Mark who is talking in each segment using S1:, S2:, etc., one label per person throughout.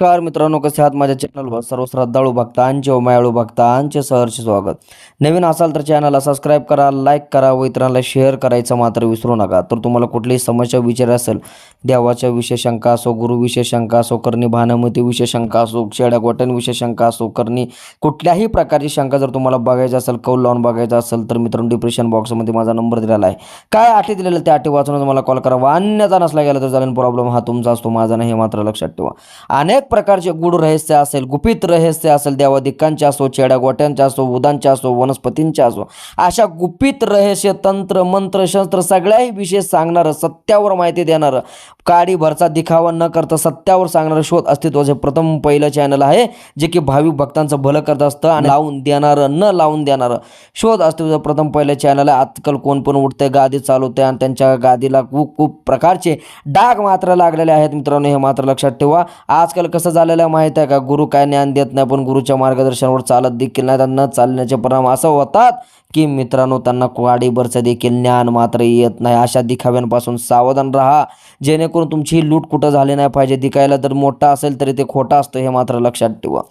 S1: नमस्कार मित्रांनो कसे आहात? माझ्या चॅनलवर सर्व श्रद्धाळू भक्तांचे व मायाळू भक्तांचे सहर्ष स्वागत. नवीन असाल तर चॅनलला सबस्क्राईब करा लाईक करा व इतरांना शेअर करायचं मात्र विसरू नका. तर तुम्हाला कुठलीही समस्या विचार असेल देवाच्या विशेषंका असो गुरुविषय असो करणी भानामती विषय शंका असो शेड्यागोटन गोट्यांविषयी शंका असो करणी कुठल्याही प्रकारची शंका जर तुम्हाला बघायची असेल कौल लावून बघायचं असेल तर मित्रांनो डिप्रेशन बॉक्समध्ये माझा नंबर दिलेला आहे. काय अटी दिलेलं त्या अटी वाचूनच मला कॉल करा अन्यथा नसला गेला तर चालेल प्रॉब्लेम हा तुमचा असतो माझा नाही हे मात्र लक्षात ठेवा. अनेक प्रकारचे गुढ रहस्य असेल गुपित रहस्य असेल देवादिकांचे असो चेड्या गोट्यांचे असो उदांचे असो वनस्पतींच्या असो अशा गुपित रहस्य तंत्र मंत्र शस्त्र सगळ्याही विषय सांगणारं सत्यावर माहिती देणारं काडी भरचा दिखावा न करता सत्यावर सांगणारं शोध अस्तित्वाचे प्रथम पहिलं चॅनल आहे जे की भाविक भक्तांचं भलं करत असतं आणि लावून देणारं न लावून देणारं. शोध अस्तित्वाचं प्रथम पहिलं चॅनल आहे. आजकाल कोण पण उठते गादी चालवते आणि त्यांच्या गादीला खूप खूप प्रकारचे डाग मात्र लागलेले आहेत. मित्रांनो हे मात्र लक्षात ठेवा. आजकाल कसं झालेलं आहे माहीत आहे का? गुरु काय ज्ञान देत नाही पण गुरुच्या मार्गदर्शनावर चालत देखील नाही. त्यांना चालण्याचे परिणाम असं होतात की मित्रांनो त्यांना वाडीभरचं देखील ज्ञान मात्र येत नाही. अशा दिखाव्यांपासून सावधान राहा. जेणेकरून तुमची लूट कुठं झाली नाही पाहिजे दिखायला तर मोठा असेल तरी ते खोटा असतं हे मात्र लक्षात ठेवा.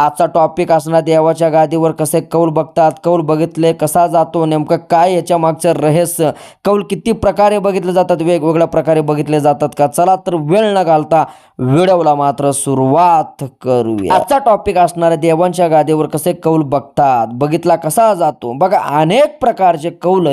S1: आजचा टॉपिक असणार देवाच्या गादीवर कसे कौल बघतात? कौल बघितले कसा जातो? नेमकं काय याच्या मागचं रहस्य? कौल किती प्रकारे बघितले जातात? वेगवेगळ्या प्रकारे बघितले जातात का? चला तर वेळ न घालता व्हिडिओला मात्र सुरुवात करूया. आजचा टॉपिक असणार देवांच्या गादीवर कसे कौल बघतात? बघितला कसा जातो? बघा अनेक प्रकारचे कौल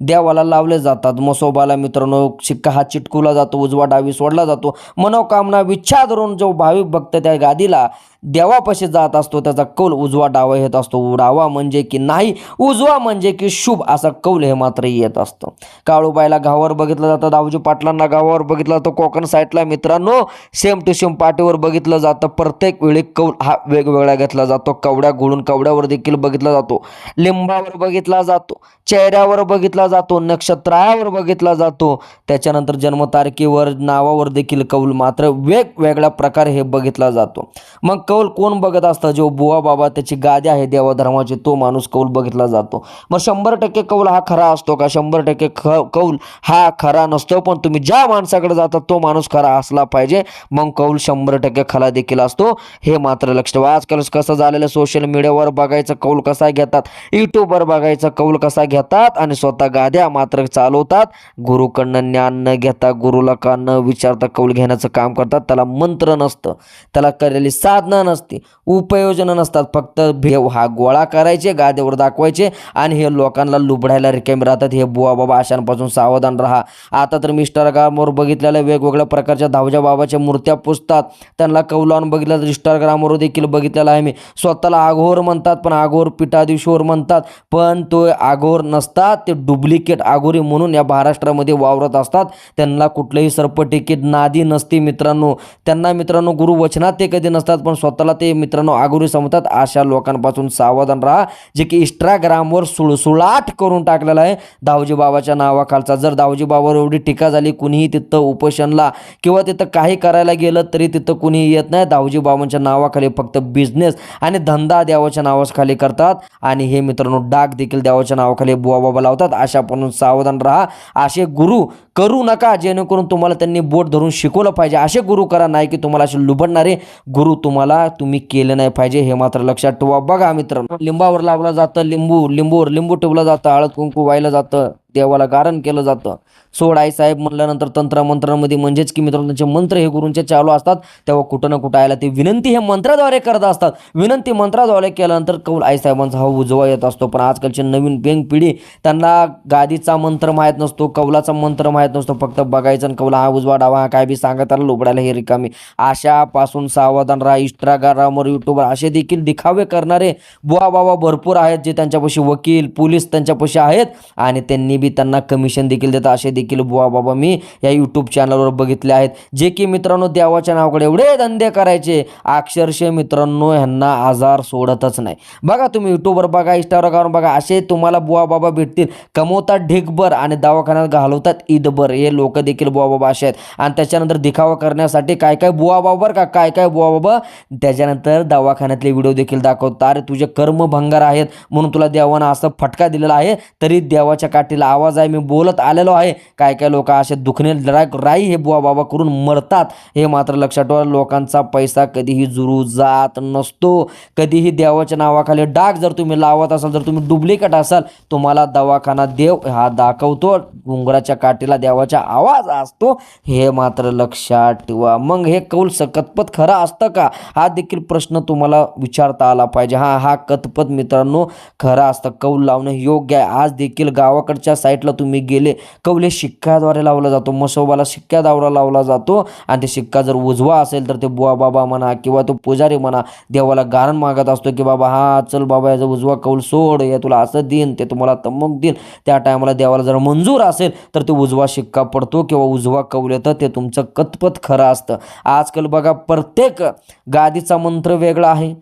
S1: देवाला लावले जातात. मसोबाला मित्रांनो शिक्का हा चिटकवला जातो उजवा डावी सोडला जातो. मनोकामना विच्छा धरून जो भाविक भक्त त्या गादीला देवापाशी जात असतो त्याचा कौल उजवा डावा येत असतो. डावा म्हणजे की नाही उजवा म्हणजे की शुभ असा कौल हे मात्र येत असतं. काळूबाईला गावावर बघितलं जातं दावजी पाटलांना गावावर बघितलं जातं कोकण साईडला मित्रांनो सेम टू सेम पाठीवर बघितलं जातं. प्रत्येक वेळी कौल हा वेगवेगळा घेतला जातो. कवड्या घोळून कवड्यावर देखील बघितला जातो. लिंबावर बघितला जातो. चेहऱ्यावर बघितला जातो नक्षत्रावर बघितला जातो. त्याच्यानंतर जन्मतारखेवर नावावर देखील कौल मात्र वेगवेगळ्या प्रकारे हे बघितला जातो. मग कौल कोण बघत असतं? जो बुवा बाबा त्याची गादी आहे देवाधर्माची तो माणूस कौल बघितला जातो. मग शंभर टक्के कौल हा खरा असतो का? शंभर टक्के ख कौल हा खरा नसतो पण तुम्ही ज्या माणसाकडे जातात तो माणूस खरा असला पाहिजे. मग कौल शंभर टक्के खरा देखील असतो. हे मात्र लक्ष ठेवा. आजकाल कसं झालेलं सोशल मीडियावर बघायचं कौल कसा घेतात? यूट्यूबवर बघायचं कौल कसा घेतात आणि स्वतः गाद्या मात्र चालवतात. गुरुकडनं ज्ञान न घेता गुरुला का न विचारता कौल घेण्याचं काम करतात. त्याला मंत्र नसतं. त्याला केलेली साधनं नसते. उपयोजनं नसतात. फक्त भेव हा गोळा करायचे गाद्यावर दाखवायचे आणि हे लोकांना लुबडायला रिकामे राहतात. हे बुवा बाबा अशांपासून सावधान राहा. आता तर मिस्टरग्रामवर बघितलेल्या वेगवेगळ्या प्रकारच्या धावजा बाबाच्या मूर्त्या पुसतात. त्यांना कौलावून बघितलं तर इंस्टाग्रामवर देखील बघितलेलं आहे. मी स्वतःला आघोर म्हणतात पण आघोर पिठादिवशीवर म्हणतात. पण तो आघोर नसतात ते डुप्लिकेट आघोरी म्हणून या महाराष्ट्रामध्ये वावरत असतात. त्यांना कुठलंही सर्पटिकीट नादी नसते मित्रांनो. त्यांना मित्रांनो गुरुवचनात ते कधी नसतात पण स्वतःला ते मित्रांनो आगोरी समजतात. अशा लोकांपासून सावधान राहा जे की इंस्टाग्रामवर सुळसुळाट करून टाकलेला आहे. दावजी बाबाच्या नावाखालचा जर दावजी बाबावर एवढी टीका झाली कुणीही तिथं उपोषणला किंवा तिथं काही करायला गेलं तरी तिथं कुणीही येत नाही. दावजी बाबांच्या नावाखाली फक्त बिझनेस आणि धंदा देवाच्या नावाखाली करतात. आणि हे मित्रांनो डाग देखील देवाच्या नावाखाली बुवा बाबा लावतात पण सावधान राहा. असे गुरु करू नका जेणेकरून तुम्हाला त्यांनी बोट धरून शिकवलं पाहिजे. असे गुरु करा नाही की तुम्हाला असे लुबडणारे गुरु तुम्हाला तुम्ही केले नाही पाहिजे. हे मात्र लक्षात ठेवा. बघा मित्रांनो लिंबावर लावलं जातं लिंबू लिंबूवर लिंबू ठेवलं जातं हळद कुंकू व्हायला जातं देवाला गारण केलं जातं. सोड आई साहेब म्हटल्यानंतर तंत्रमंत्रामध्ये म्हणजेच की मित्रांनो त्यांचे मंत्र हे गुरूंचे चालू असतात तेव्हा कुठं ना कुठं आयला ते विनंती हे मंत्राद्वारे करत असतात. विनंती मंत्राद्वारे केल्यानंतर कौल आई साहेबांचा हा उजवा येत असतो. पण आजकालची नवीन पेंग पिढी त्यांना गादीचा मंत्र माहीत नसतो कौलाचा मंत्र माहीत नसतो. फक्त बघायचं आणि कौला हा उजवा डावा हा काय बी सांगत त्याला लुबडायला हे रिकामी. अशापासून सावधान राहा इंस्टाग्रामवर युट्यूबवर असे देखील दिखावे करणारे बुवा बाबा भरपूर आहेत जे त्यांच्यापाशी वकील पोलीस त्यांच्यापाशी आहेत आणि त्यांनी बी त्यांना कमिशन देखील देतात. असे देखील बुवा बाबा मी या यूट्यूब चॅनलवर बघितले आहेत. जे की मित्रांनो देवाच्या नावाकडे एवढे धंदे करायचे अक्षरशः मित्रांनो ह्यांना आजार सोडतच नाही. बघा तुम्ही यूट्यूबवर बघा इंस्टाग्रामवर बघा असे तुम्हाला बुवा बाबा भेटतील. कमवतात ढिगभर आणि दवाखान्यात घालवतात ईदभर. हे लोक देखील बुवा बाबा असे आहेत. आणि त्याच्यानंतर दिखावा करण्यासाठी काय काय बुवा बाबा का? काय काय बुवा बाबा? त्याच्यानंतर दवाखान्यातले व्हिडिओ देखील दाखवतात. अरे तुझे कर्म भंगार आहेत. म्हणून तुला देवानं असं फटका दिलेला आहे. तरी देवाच्या काठीला आवाज आहे. मी बोलत आलेलो आहे. काय काय लोक असे दुखणे राय राई हे बुवा बाबा करून मरतात. हे मात्र लक्षात ठेवा लोकांचा पैसा कधीही जुरू जात नसतो. कधीही देवाच्या नावाखाली डाग जर तुम्ही लावत असाल जर तुम्ही डुप्लिकेट असाल तुम्हाला दवाखाना देव हा दाखवतो. उंगराच्या काठीला देवाचा आवाज असतो. हे मात्र लक्षात ठेवा. मग हे कौल स खरं असतं का? हा देखील प्रश्न तुम्हाला विचारता आला पाहिजे. हा हा कतपत मित्रांनो खरा असतं. कौल लावणं योग्य आहे. आज देखील गावाकडच्या साईडला तुम्ही गेले. कौल हे शिक्क्याद्वारे लावला जातो. मसोबाला शिक्क्या दावरा लावला जातो. आणि ते शिक्का जर उजवा असेल तर ते बुवा बाबा म्हणा किंवा तो पुजारी म्हणा देवाला गारण मागत असतो की बाबा हा चल बाबा याचा उजवा कौल सोड. हे तुला असं देईन ते तुम्हाला तमक देईन त्या टायमाला देवाला जर मंजूर असेल तर ते उजवा शिक्का पडतो किंवा उजवा कौल येतं. ते तुमचं कतपत खरं असतं. आजकाल बघा प्रत्येक गादीचा मंत्र वेगळा आहे.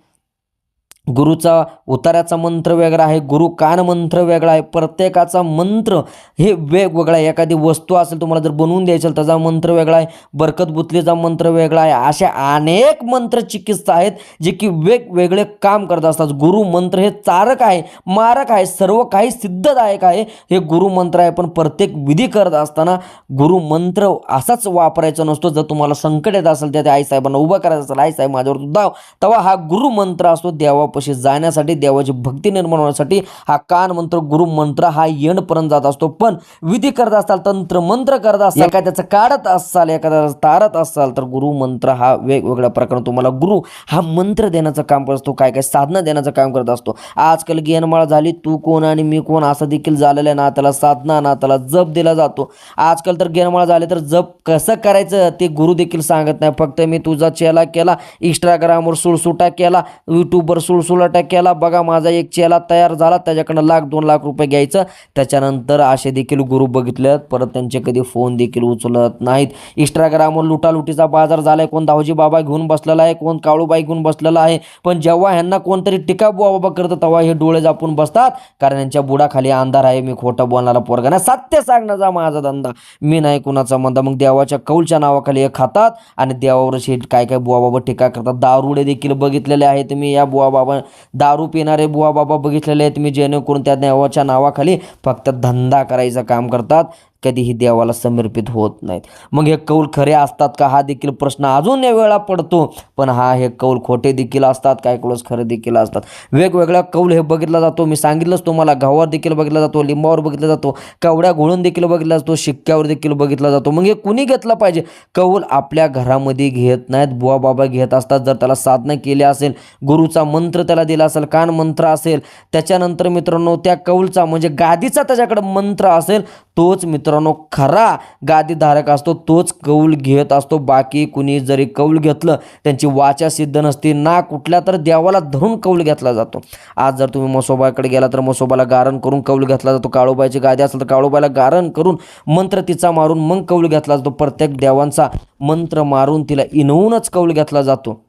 S1: गुरुचा उताराचा मंत्र वेगळा आहे गुरु कान मंत्र वेगळा आहे प्रत्येकाचा मंत्र हे वेगवेगळा आहे. एखादी वस्तू असेल तुम्हाला जर बनवून द्यायची असेल त्याचा मंत्र वेगळा आहे बरकत बुतलीचा मंत्र वेगळा आहे. अशा अनेक मंत्र चिकित्सा आहेत जे की वेगवेगळे काम करत असतात. गुरु मंत्र हे चारक आहे मारक आहे सर्व काही सिद्धदायक आहे. हे गुरु मंत्र आहे पण प्रत्येक विधी करत असताना गुरु मंत्र असाच वापरायचा नसतो. जर तुम्हाला संकट येत असेल त्या आईसाहेबांना उभं करायचं असेल आईसाहेब माझ्यावर धाव दाव तेव्हा हा गुरु मंत्र असतो देवापाशी जाण्यासाठी देवाची भक्ती निर्माण होण्यासाठी हा कान मंत्र गुरु मंत्र हा येणपर्यंत जात असतो. पण विधी करत असाल तंत्र मंत्र करत असाल एखाद्याचं काढत असाल एखाद्याचं तारत असाल तर गुरु मंत्र हा वेगवेगळ्या प्रकारे तुम्हाला गुरु हा मंत्र देण्याचं काम करत असतो काय काय साधना देण्याचं काम करत असतो. आजकाल गेनमाळ झाली तू कोण आणि मी कोण असं देखील झालेलं आहे ना त्याला साधना ना त्याला जप दिला जातो. आजकाल तर गेनमाळ झाले तर जप कसं करायचं ते गुरु देखील सांगत नाही. फक्त मी तुझा चेला केला इंस्टाग्रामवर सुळसुटा केला यूट्यूबवर सुळसुलाटा केला बघा माझा एक चेला तयार झाला. त्याच्याकडनं लाख दोन लाख रुपये घ्यायचं. त्याच्यानंतर असे देखील ग्रुप बघितले परत त्यांचे कधी फोन देखील उचलत नाहीत. इंस्टाग्रामवर लुटालुटीचा बाजार झालाय. कोण दावजी बाबा घेऊन बसलेला आहे? कोण काळूबाई घेऊन बसलेला आहे? पण जेव्हा ह्यांना कोणतरी टिका बुवा बाबा करतं तेव्हा हे डोळे जापून बसतात. कारण यांच्या बुडाखाली अंधार आहे. मी खोटं बोलणारा पोरगा नाही. सत्य सांगण्याचा माझा धंदा. मी नाही कुणाचा मंदा मग देवाच्या कौलच्या नावाखाली हे खातात. आणि देवावर हे काय काय बुवा बाबा टीका करतात. दारुडे देखील बघितलेले आहेत. मी या बुवा बाबा दारू पिणारे बुवा बाबा बघितलेले आहेत. मी जेणेकरून त्या देवाच्या नावाखाली फक्त धंदा करायचं काम करतात. कधीही देवाला समर्पित होत नाहीत. मग हे कौल खरे असतात का? हा देखील प्रश्न अजून या वेळा पडतो. पण हा हे कौल खोटे देखील असतात काय कौलच खरे देखील असतात. वेगवेगळ्या कौल हे बघितला जातो. मी सांगितलंच तुम्हाला गव्हावर देखील बघितला जातो लिंबावर बघितला जातो कवड्या घोळून देखील बघितला जातो शिक्क्यावर देखील बघितला जातो. मग हे कुणी घेतला पाहिजे? कौल आपल्या घरामध्ये घेत नाहीत बुवा बाबा घेत असतात. जर त्याला साधना केली असेल गुरुचा मंत्र त्याला दिला असेल कान मंत्र असेल त्याच्यानंतर मित्रांनो त्या कौलचा म्हणजे गादीचा त्याच्याकडे मंत्र असेल तोच मित्र मित्रांनो खरा गादीधारक असतो तोच कौल घेत असतो. बाकी कुणी जरी कौल घेतलं त्यांची वाचा सिद्ध नसते. ना कुठल्या तर देवाला धरून कौल घेतला जातो. आज जर तुम्ही मसोबाकडे गेला तर मसोबाला गारण करून कौल घेतला जातो. काळोबाईची गादी असेल तर काळोबाईला गारण करून मंत्र तिचा मारून मग कौल घेतला जातो. प्रत्येक देवांचा मंत्र मारून तिला इनवूनच कौल घेतला जातो.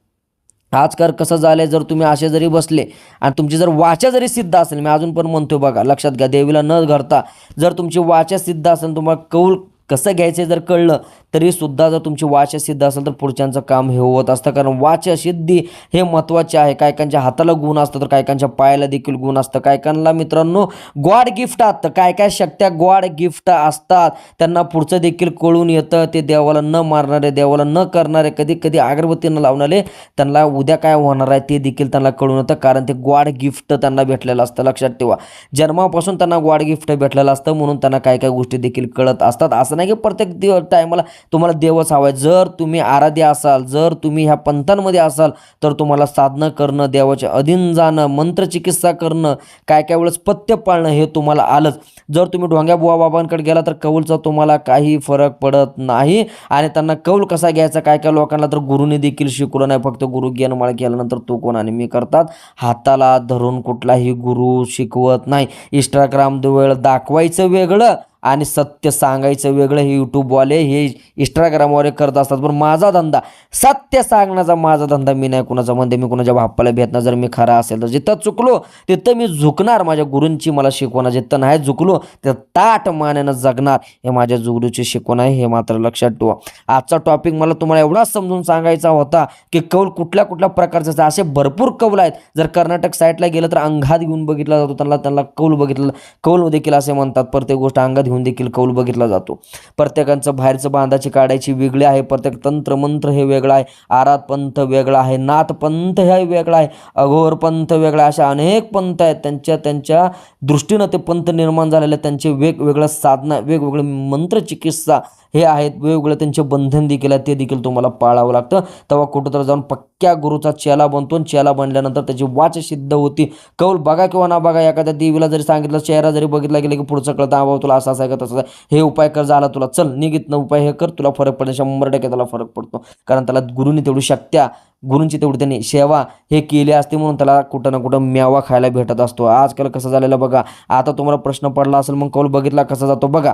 S1: आजकाल कसं झालंय जर तुम्ही असे जरी बसले आणि तुमची जर वाचा जरी सिद्ध असेल मी अजून पण म्हणतो बघा लक्षात घ्या देवीला न घरता जर तुमची वाचा सिद्ध असेल तुम्हाला कौल कसं घ्यायचं जर कळलं तरी सुद्धा जर तुमची वाचा सिद्ध असेल तर पुढच्यांचं काम हे होत असतं. कारण वाचा सिद्धी हे महत्त्वाचे आहे. कायकांच्या हाताला गुण असतं तर कायकांच्या पायाला देखील गुण असतं. कायकांना मित्रांनो गॉड गिफ्ट असतं. काय काय शक्त्या गॉड गिफ्ट असतात त्यांना पुढचं देखील कळून येतं. ते देवाला न मारणारे देवाला न करणारे कधी कधी अगरबत्ती न लावणारे त्यांना उद्या काय होणार आहे ते देखील त्यांना कळून येतं. कारण ते गॉड गिफ्ट त्यांना भेटलेलं असतं. लक्षात ठेवा. जन्मापासून त्यांना गॉड गिफ्ट भेटलेलं असतं म्हणून त्यांना काय काय गोष्टी देखील कळत असतात. असं नाही की प्रत्येक दिव टायमाला तुम्हाला देवच हवा आहे. जर तुम्ही आराध्य असाल जर तुम्ही ह्या पंथांमध्ये असाल तर तुम्हाला साधनं करणं देवाच्या अधीन जाणं मंत्रचिकित्सा करणं काय काय वेळेस पथ्य पाळणं हे तुम्हाला आलंच. जर तुम्ही ढोंग्या बुवा बाबांकडे गेला तर कौलचा तुम्हाला काही फरक पडत नाही आणि त्यांना कौल कसा घ्यायचा काय काय लोकांना तर गुरुने देखील शिकवलं नाही. फक्त गुरु ज्ञानमाळ केल्यानंतर तो कोण आणि मी करतात? हाताला धरून कुठलाही गुरु शिकवत नाही. इंस्टाग्राम वेळ दाखवायचं वेगळं आणि सत्य सांगायचं वेगळं हे यूट्यूबवाले हे इंस्टाग्रामवाले करत असतात. पण माझा धंदा सत्य सांगण्याचा माझा धंदा मी नाही कुणाचा. म्हणते मी कुणाच्या बाप्पाला भेटणार जर मी खरा असेल तर. जिथं चुकलो तिथं मी झुकणार. माझ्या गुरूंची मला शिकवणार जिथं नाही झुकलो तर ताट मानेनं जगणार. हे माझ्या गुरुची शिकवण आहे हे मात्र लक्षात ठेवा. आजचा टॉपिक मला तुम्हाला एवढाच समजून सांगायचा होता की कौल कुठल्या कुठल्या प्रकारचे असे भरपूर कौल आहेत. जर कर्नाटक साईडला गेलं तर अंगात घेऊन बघितला जातो त्यांना त्यांना कौल बघितलं कौल देखील असे म्हणतात. प्रत्येक गोष्ट अंगात घेऊन देखील कौल बघितला जातो. प्रत्येकाचं बाहेरचं बांधाची काढायची वेगळी आहे. प्रत्येक तंत्रमंत्र हे वेगळं आहे. आरात पंथ वेगळा आहे. नाथ पंथ हे वेगळा आहे. अघोर पंथ वेगळा अशा अनेक पंथ आहेत. त्यांच्या त्यांच्या दृष्टीनं ते पंथ निर्माण झालेले त्यांचे वेगवेगळ्या साधना वेगवेगळे मंत्रचिकित्सा हे आहेत. वेगवेगळे त्यांचे बंधन देखील आहेत ते देखील तुम्हाला पाळावं लागतं. तेव्हा कुठंतरी जाऊन पक्क्या गुरुचा चेला बनतो आणि चेला बनल्यानंतर त्याची वाच सिद्ध होती. कौल बघा किंवा ना बघा एखाद्या देवीला जरी सांगितलं चेहरा जरी बघितला गेला की पुढचं कळतं हा तुला असं असं आहे का तसं हे उपाय कर झाला तुला. चल निघित उपाय हे कर. तुला फरक पडेल शंभर टक्के त्याला फरक पडतो. कारण त्याला गुरुनी तेवढी शक्त्या गुरूंची तेवढी त्यांनी सेवा हे केली असते म्हणून त्याला कुठं ना कुठं मेवा खायला भेटत असतो. आजकाल कसं झालेलं बघा. आता तुम्हाला प्रश्न पडला असेल मग कौल बघितला कसा जातो? बघा.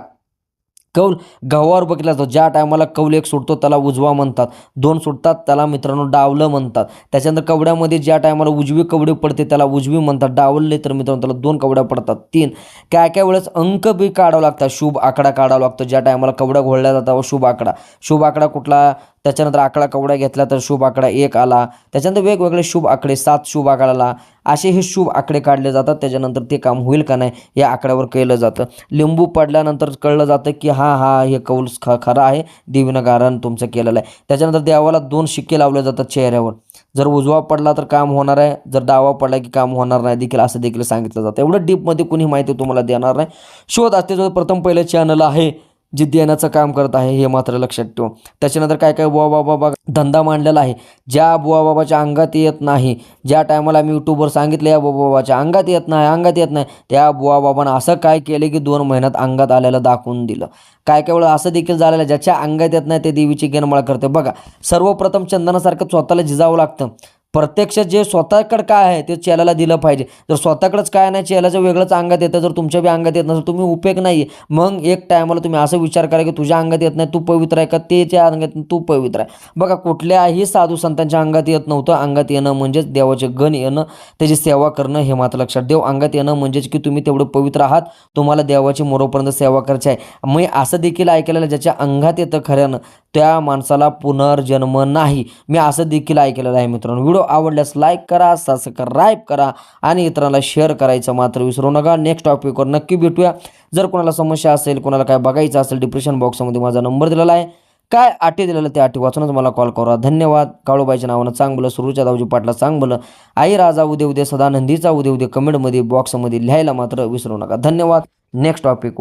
S1: कौल गव्हावर बघितला जातो. ज्या टायमाला कौल एक सुटतो त्याला उजवा म्हणतात. दोन सुटतात त्याला मित्रांनो डावलं म्हणतात. त्याच्यानंतर कवड्यामध्ये ज्या टायमाला उजवी कवडी पडते त्याला उजवी म्हणतात. डावलले तर मित्रांनो त्याला दोन कवड्या पडतात. तीन. काय काय वेळेस अंक बी काढावं लागतात. शुभ आकडा काढावा लागतो. ज्या टायमाला कवड्या घोळल्या जातात शुभ आकडा. शुभ आकडा कुठला? त्याच्यानंतर आकडा कवडा घेतला तर शुभ आकडा एक आला. त्याच्यानंतर वेगवेगळे शुभ आकडे सात शुभ आकडा आला. असे हे शुभ आकडे काढले जातात. त्याच्यानंतर ते काम होईल का नाही या आकड्यावर केलं जातं. लिंबू पडल्यानंतर कळलं जातं की हा हा हे कौल ख खरं आहे. देवीनं गारण तुमचं केलेलं आहे. त्याच्यानंतर देवाला दोन शिक्के लावले जातात चेहऱ्यावर. जर उजवा पडला तर काम होणार आहे. जर डावा पडला की काम होणार नाही देखील असं देखील सांगितलं जातं. एवढं डीपमध्ये कुणी माहिती तुम्हाला देणार नाही. शोध असते जो प्रथम पहिलं चॅनल आहे. जे देण्याचं काम करत आहे हे मात्र लक्षात ठेव. त्याच्यानंतर काय काय बुवा बाबा बाबा धंदा मांडलेला आहे. ज्या बुवा बाबाच्या अंगात येत नाही ज्या टायमाला मी यूट्यूबवर सांगितलं या बुवा बाबाच्या अंगात येत नाही अंगात येत नाही त्या बुवा बाबानं असं काय केलं की दोन महिन्यात अंगात आलेलं दाखवून दिलं. काय काय वेळा असं देखील झालेलं आहे, ज्याच्या अंगात येत नाही ते देवीची गेनमाळ करते. बघा सर्वप्रथम चंदनासारखं स्वतःला झिजावं लागतं. प्रत्यक्ष जे स्वतःकडं काय आहे ते चेलाला दिलं पाहिजे. जर स्वतःकडंच काय नाही चेलाचं वेगळंच अंगात येतं जर तुमच्या बी अंगात येत नसेल तुम्ही उपयोग नाही आहे मग एक टायमाला तुम्ही असं विचार करा की तुझ्या अंगात येत नाही तू पवित्र आहे का? तेच्या अंगात नाही, तू पवित्र आहे. बघा कुठल्याही साधू संतांच्या अंगात येत नव्हतं. अंगात येणं म्हणजेच देवाचे गण येणं त्याची सेवा करणं हे मात्र लक्षात देव अंगात येणं म्हणजेच की तुम्ही तेवढं पवित्र आहात तुम्हाला देवाची मोरोपर्यंत सेवा करायची आहे. मी असं देखील ऐकलेलं आहे, ज्याच्या अंगात येतं खऱ्यानं त्या माणसाला पुनर्जन्म नाही. मी असं देखील ऐकलेलं आहे मित्रांनो. व्हिडिओ आवडल्यास लाईक करा सबस्क्राईब करा आणि इतरांना शेअर करायचं मात्र विसरू नका. नेक्स्ट टॉपिकवर नक्की भेटूया. जर कोणाला समस्या असेल कोणाला काय बघायचं असेल डिप्रेशन बॉक्समध्ये माझा नंबर दिलेला आहे. काय आटी दिलेलं त्या आटी वाचूनच मला कॉल करा. धन्यवाद. काळूबाईच्या नावानं चांगलं सुरूच्या दावजी पाटला चांगलं आई राजा उद्या उद्या सदानंदीचा उद्या उद्या कमेंटमध्ये बॉक्समध्ये लिहायला मात्र विसरू नका. धन्यवाद. Next topic